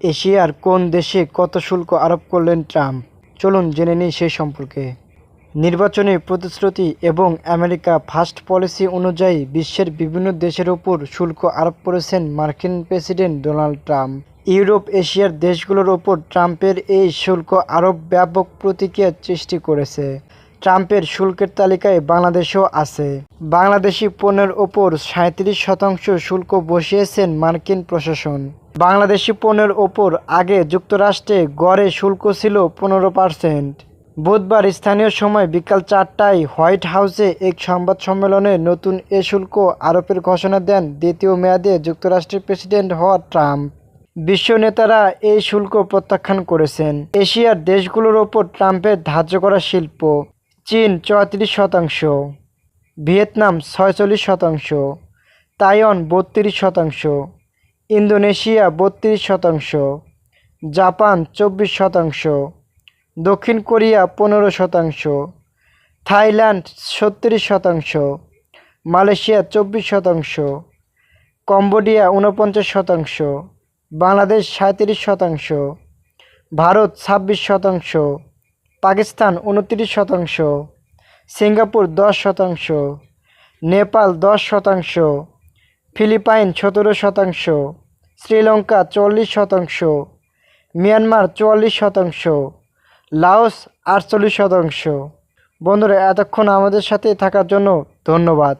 এশিয়ার কোন দেশে কত শুল্ক আরোপ করলেন ট্রাম্প? চলুন জেনে নিই সেই সম্পর্কে। নির্বাচনী প্রতিশ্রুতি এবং আমেরিকা ফার্স্ট পলিসি অনুযায়ী বিশ্বের বিভিন্ন দেশের ওপর শুল্ক আরোপ করেছেন মার্কিন প্রেসিডেন্ট ডোনাল্ড ট্রাম্প। ইউরোপ এশিয়ার দেশগুলোর ওপর ট্রাম্পের এই শুল্ক আরোপ ব্যাপক প্রতিক্রিয়ার সৃষ্টি করেছে। ট্রাম্পের শুল্কের তালিকায় বাংলাদেশও আছে। বাংলাদেশি পণ্যের ওপর সাঁত্রিশ শতাংশ শুল্ক বসিয়েছেন মার্কিন প্রশাসন। বাংলাদেশি পণ্যের ওপর আগে যুক্তরাষ্ট্রে গড়ে শুল্ক ছিল পনেরো পার্সেন্ট। বুধবার স্থানীয় সময় বিকাল চারটায় হোয়াইট হাউসে এক সংবাদ সম্মেলনে নতুন এ শুল্ক আরোপের ঘোষণা দেন দ্বিতীয় মেয়াদে যুক্তরাষ্ট্রের প্রেসিডেন্ট হওয়া ট্রাম্প। বিশ্ব নেতারা এই শুল্ক প্রত্যাখ্যান করেছেন। এশিয়ার দেশগুলোর ওপর ট্রাম্পের ধার্য করা শিল্প। চীন চৌত্রিশ শতাংশ, ভিয়েতনাম ছয়চল্লিশ শতাংশ, তাইওয়ান বত্রিশ শতাংশ, ইন্দোনেশিয়া বত্রিশ শতাংশ, জাপান চব্বিশ শতাংশ, দক্ষিণ কোরিয়া পনেরো শতাংশ, থাইল্যান্ড ছত্রিশ শতাংশ, মালয়েশিয়া চব্বিশ শতাংশ, কম্বোডিয়া উনপঞ্চাশ শতাংশ, বাংলাদেশ সাঁত্রিশ শতাংশ, ভারত ছাব্বিশ শতাংশ পাকিস্তান উনত্রিশ শতাংশ, সিঙ্গাপুর দশ শতাংশ, নেপাল দশ শতাংশ, ফিলিপাইন সতেরো শতাংশ, শ্রীলঙ্কা চল্লিশ শতাংশ, মিয়ানমার চুয়াল্লিশ শতাংশ, লাওস আটচল্লিশ শতাংশ। বন্ধুরা, এতক্ষণ আমাদের সাথে থাকার জন্য ধন্যবাদ।